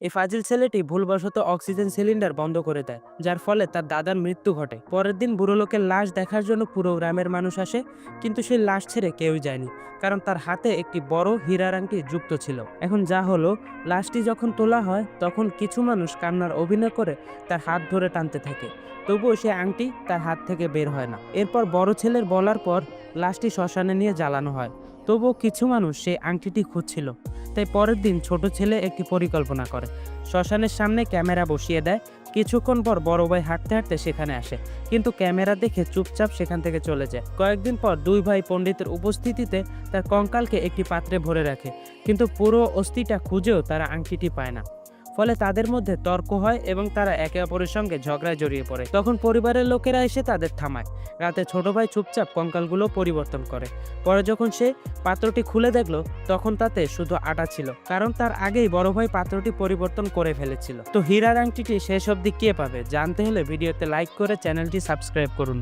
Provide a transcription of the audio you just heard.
এই ফাজিল ছেলেটি ভুলবশত অক্সিজেন সিলিন্ডার বন্ধ করে দেয়, যার ফলে তার দাদার মৃত্যু ঘটে। পরের দিন বুড়ো লোকের লাশ দেখার জন্য পুরো গ্রামের মানুষ আসে, কিন্তু সেই লাশ ছেড়ে কেউই যায়নি, কারণ তার হাতে একটি বড় হীরার আংটি যুক্ত ছিল। এখন যা হলো, লাশটি যখন তোলা হয়, তখন কিছু মানুষ কান্নার অভিনয় করে তার হাত ধরে টানতে থাকে, তবুও সে আংটি তার হাত থেকে বের হয় না। এরপর বড় ছেলের বলার পর লাশটি শ্মশানে নিয়ে জ্বালানো হয়, তবুও কিছু মানুষ সেই আংটিটি খুঁজছিল। তাই পরের দিন ছোট ছেলে একটি পরিকল্পনা করে। শ্মশানের সামনে ক্যামেরা বসিয়ে দেয়। কিছুক্ষণ পর বড় ভাই হাঁটতে হাঁটতে সেখানে আসে। কিন্তু ক্যামেরা দেখে চুপচাপ সেখান থেকে চলে যায়। কয়েকদিন পর দুই ভাই পণ্ডিতের উপস্থিতিতে তার কঙ্কালকে একটি পাত্রে ভরে রাখে। কিন্তু পুরো অস্থিটা খুঁজেও তারা আংটিটি পায় না। ফলে তাদের মধ্যে তর্ক হয় এবং তারা একে অপরের সঙ্গে ঝগড়ায় জড়িয়ে পড়ে। তখন পরিবারের লোকেরা এসে তাদের থামায়। রাতে ছোট ভাই চুপচাপ কঙ্কালগুলো পরিবর্তন করে। পরে যখন সে পাত্রটি খুলে দেখল, তখন তাতে শুধু আটা ছিল, কারণ তার আগেই বড় ভাই পাত্রটি পরিবর্তন করে ফেলেছিল। তো হীরার আংটিটি শেষ অবধি কে পাবে, জানতে হলে ভিডিওতে লাইক করে চ্যানেলটি সাবস্ক্রাইব করুন।